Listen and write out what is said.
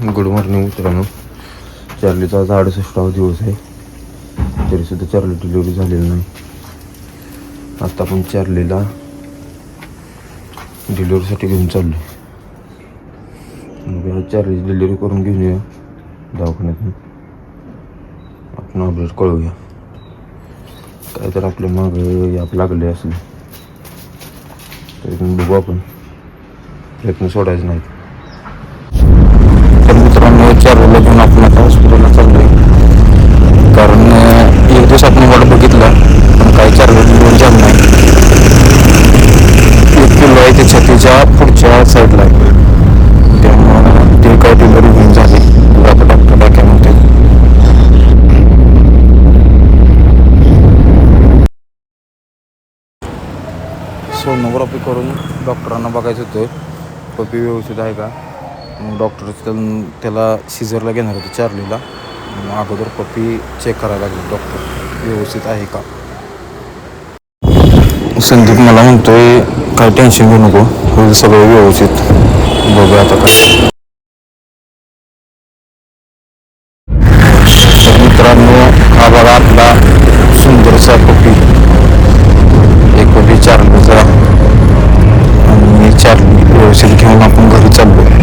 Good morning मित्रांनो. चार्लीचा आज अडुसष्टावा दिवस आहे. तरीसुद्धा चार्ली डिलिव्हरी झालेली नाही. आता आपण चार्लीला डिलिव्हरीसाठी घेऊन चाललो. मग आज चार्लीची डिलिव्हरी करून घेऊन येऊया दवाखान्यातून. आपण अपडेट कळवूया काय तर आपल्या मागं याप लागले असले. तरी बघू आपण. प्रयत्न सोडायचे नाहीत. सोनोग्राफी करून डॉक्टरांना बघायचं होतं. पपी व्यवस्थित आहे का? मग डॉक्टर त्याला सिझरला घेणार होते चार्लीला. मग अगोदर पपी चेक करायला लागले. डॉक्टर व्यवस्थित आहे का? संदीप मला म्हणतोय काय टेन्शन घेऊ नको. होईल सगळं व्यवस्थित. बघूया आता काय एक पप्पी घेऊन आपण घरी चाललो